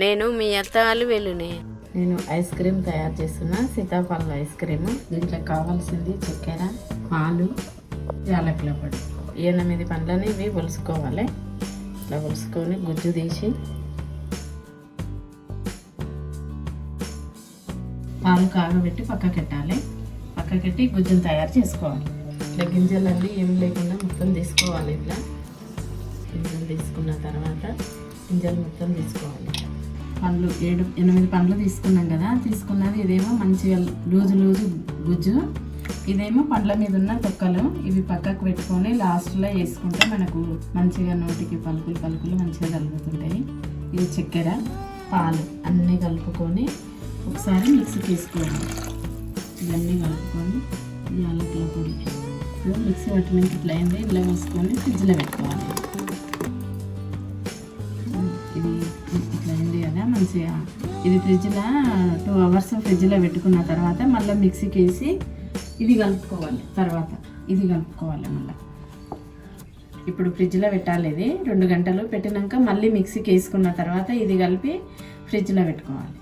నేను మీ అత్త వెళ్ళునే. నేను ఐస్ క్రీమ్ తయారు చేస్తున్న సీతాఫలం ఐస్ క్రీమ్. దీంట్లో కావాల్సింది చక్కెర పాలు యాలకుల పొడి. ఎనిమిది పండ్లని ఇవి ఒలుసుకోవాలి. ఇట్లా ఒలుసుకొని గుజ్జు తీసి పాలు కాగబెట్టి పక్కకెట్టాలి. పక్కకెట్టి గుజ్జును తయారు చేసుకోవాలి. ఇట్లా గింజలన్నీ ఏం లేకుండా మొత్తం తీసుకోవాలి ఇట్లా. గింజలు తీసుకున్న తర్వాత గింజలు మొత్తం తీసుకోవాలి. పండ్లు ఏడు ఎనిమిది పండ్లు తీసుకున్నాం కదా. తీసుకున్నది ఇదేమో మంచిగా లూజు లూజు గుజ్జు. ఇదేమో పండ్ల మీద ఉన్న తొక్కలు. ఇవి పక్కకు పెట్టుకొని లాస్ట్లో వేసుకుంటే మనకు మంచిగా నోటికి పలుకులు పలుకులు మంచిగా కలుగుతుంటాయి. ఇది చక్కెర పాలు అన్నీ కలుపుకొని ఒకసారి మిక్సీ తీసుకోవాలి ఇవన్నీ కలుపుకొని యాలకుల పొడి. మిక్సీ పట్టినాక ఇట్లా అయింది. ఇట్లా వేసుకొని ఫ్రిడ్జ్లో పెట్టుకోవాలి. కదా మంచిగా ఇది ఫ్రిడ్జ్లో టూ అవర్స్ ఫ్రిడ్జ్లో పెట్టుకున్న తర్వాత మళ్ళీ మిక్సీకి వేసి ఇది కలుపుకోవాలి తర్వాత ఇది కలుపుకోవాలి మళ్ళీ. ఇప్పుడు ఫ్రిడ్జ్లో పెట్టాలి ఇది రెండు గంటలు పెట్టినాక మళ్ళీ మిక్సీకి వేసుకున్న తర్వాత ఇది కలిపి ఫ్రిడ్జ్లో పెట్టుకోవాలి.